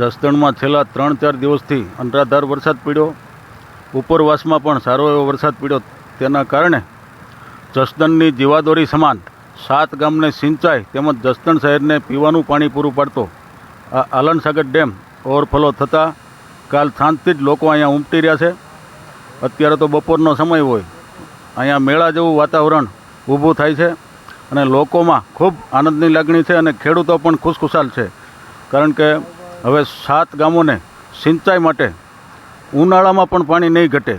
જસદણમાં છેલ્લા ત્રણ ચાર દિવસથી અનરાધાર વરસાદ પડ્યો. ઉપરવાસમાં પણ સારો એવો વરસાદ પડ્યો. તેના કારણે જસદણની જીવાદોરી સમાન સાત ગામને સિંચાઈ તેમજ જસદણ શહેરને પીવાનું પાણી પૂરું પાડતો આ આલનસાગર ડેમ ઓવરફ્લો થતાં કાલ સાંજથી જ લોકો અહીંયા ઉમટી રહ્યા છે. અત્યારે તો બપોરનો સમય હોય. અહીંયા મેળા જેવું વાતાવરણ ઊભું થાય છે અને લોકોમાં ખૂબ આનંદની લાગણી છે અને ખેડૂતો પણ ખુશખુશાલ છે. કારણ કે હવે સાત ગામોને સિંચાઈ માટે ઉનાળામાં પણ પાણી નહીં ઘટે.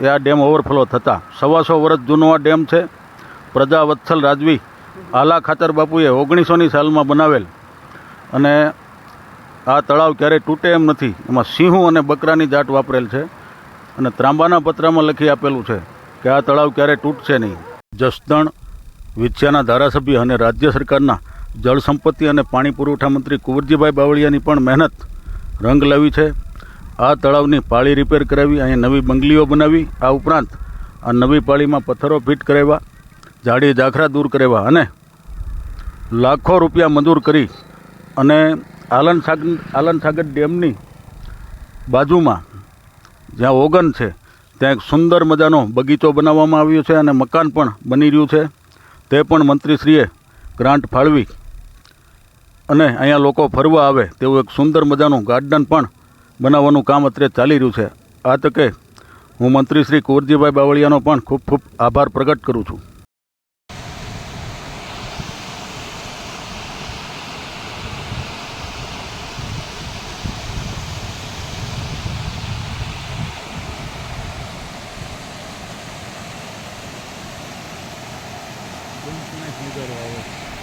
એ આ ડેમ ઓવરફ્લો થતાં સવાસો વર્ષ જૂનો આ ડેમ છે. પ્રજા વત્સલ રાજવી આલા ખાતર બાપુએ ઓગણીસોની સાલમાં બનાવેલ. અને આ તળાવ ક્યારેય તૂટે એમ નથી. એમાં સિંહું અને બકરાની જાટ વાપરેલ છે. અને ત્રાંબાના પત્રમાં લખી આપેલું છે કે આ તળાવ ક્યારેય તૂટશે નહીં. જસદણ વિછિયાના ધારાસભ્ય અને રાજ્ય સરકારના જળ સંપત્તિ અને પાણી પુરવઠા મંત્રી કુંવરજીભાઈ બાવળિયાની પણ મહેનત રંગ લાવી છે. આ તળાવની પાળી રિપેર કરાવી, અહીં નવી બંગલીઓ બનાવી, આ ઉપરાંત આ નવી પાળીમાં પથ્થરો ફિટ કરાવ્યા, જાડી ઝાખરા દૂર કરાવ્યા અને લાખો રૂપિયા મંજૂર કરી અને આલન સાગર આલન ડેમની બાજુમાં જ્યાં ઓગન છે, ત્યાં એક સુંદર મજાનો બગીચો બનાવવામાં આવ્યો છે અને મકાન પણ બની રહ્યું છે. તે પણ મંત્રીશ્રીએ ગ્રાન્ટ ફાળવી. અને અહીંયા લોકો ફરવા આવે તેવું એક સુંદર મજાનું ગાર્ડન પણ બનાવવાનું કામ અત્યારે ચાલી રહ્યું છે આ તકે હું મંત્રી શ્રી કુંવરજીભાઈ બાવળિયાનો પણ ખૂબ ખૂબ આભાર પ્રગટ કરું છું Thank you.